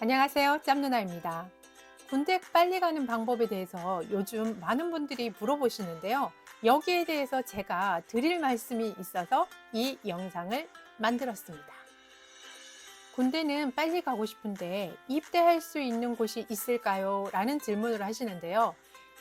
안녕하세요. 짬누나입니다. 군대 빨리 가는 방법에 대해서 요즘 많은 분들이 물어보시는데요. 여기에 대해서 제가 드릴 말씀이 있어서 이 영상을 만들었습니다. 군대는 빨리 가고 싶은데 입대할 수 있는 곳이 있을까요? 라는 질문을 하시는데요.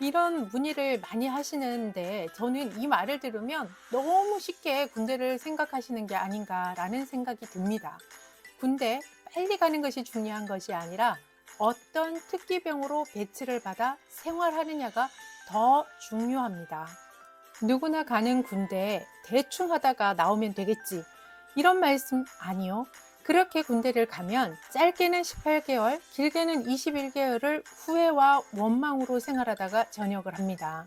이런 문의를 많이 하시는데 저는 이 말을 들으면 너무 쉽게 군대를 생각하시는 게 아닌가라는 생각이 듭니다. 군대 빨리 가는 것이 중요한 것이 아니라 어떤 특기병으로 배치를 받아 생활하느냐가 더 중요합니다. 누구나 가는 군대 대충 하다가 나오면 되겠지. 이런 말씀 아니요. 그렇게 군대를 가면 짧게는 18개월, 길게는 21개월을 후회와 원망으로 생활하다가 전역을 합니다.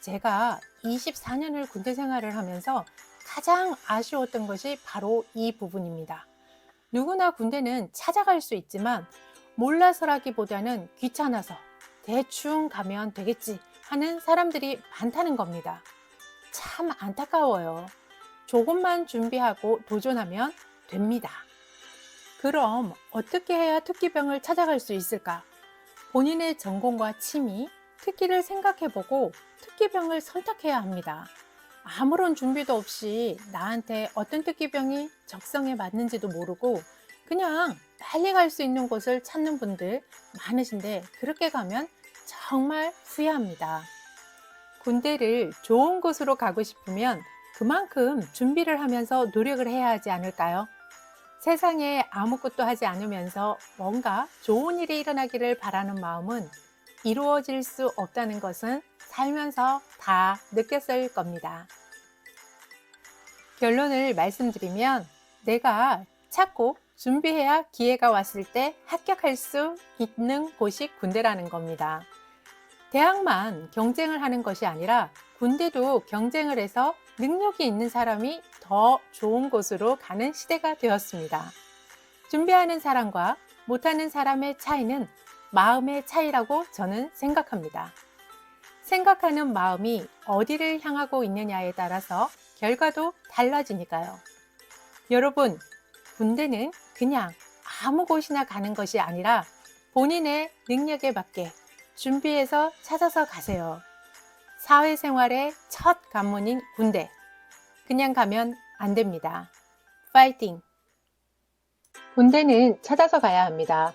제가 24년을 군대 생활을 하면서 가장 아쉬웠던 것이 바로 이 부분입니다. 누구나 군대는 찾아갈 수 있지만 몰라서라기보다는 귀찮아서 대충 가면 되겠지 하는 사람들이 많다는 겁니다. 참 안타까워요. 조금만 준비하고 도전하면 됩니다. 그럼 어떻게 해야 특기병을 찾아갈 수 있을까? 본인의 전공과 취미, 특기를 생각해보고 특기병을 선택해야 합니다. 아무런 준비도 없이 나한테 어떤 특기병이 적성에 맞는지도 모르고 그냥 빨리 갈 수 있는 곳을 찾는 분들 많으신데 그렇게 가면 정말 후회합니다. 군대를 좋은 곳으로 가고 싶으면 그만큼 준비를 하면서 노력을 해야 하지 않을까요? 세상에 아무것도 하지 않으면서 뭔가 좋은 일이 일어나기를 바라는 마음은 이루어질 수 없다는 것은 살면서 다 느꼈을 겁니다. 결론을 말씀드리면 내가 찾고 준비해야 기회가 왔을 때 합격할 수 있는 곳이 군대라는 겁니다. 대학만 경쟁을 하는 것이 아니라 군대도 경쟁을 해서 능력이 있는 사람이 더 좋은 곳으로 가는 시대가 되었습니다. 준비하는 사람과 못하는 사람의 차이는 마음의 차이라고 저는 생각합니다. 생각하는 마음이 어디를 향하고 있느냐에 따라서 결과도 달라지니까요. 여러분, 군대는 그냥 아무 곳이나 가는 것이 아니라 본인의 능력에 맞게 준비해서 찾아서 가세요. 사회생활의 첫 관문인 군대. 그냥 가면 안 됩니다. 파이팅! 군대는 찾아서 가야 합니다.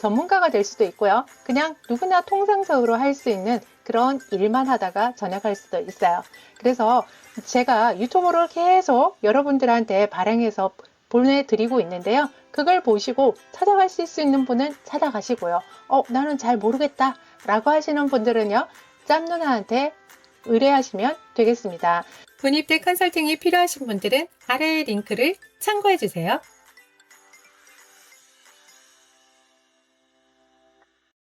전문가가 될 수도 있고요. 그냥 누구나 통상적으로 할 수 있는 그런 일만 하다가 전역할 수도 있어요. 그래서 제가 유튜브를 계속 여러분들한테 발행해서 보내드리고 있는데요. 그걸 보시고 찾아가실 수 있는 분은 찾아가시고요. 어, 나는 잘 모르겠다. 라고 하시는 분들은요. 짬누나한테 의뢰하시면 되겠습니다. 군입대 컨설팅이 필요하신 분들은 아래의 링크를 참고해 주세요.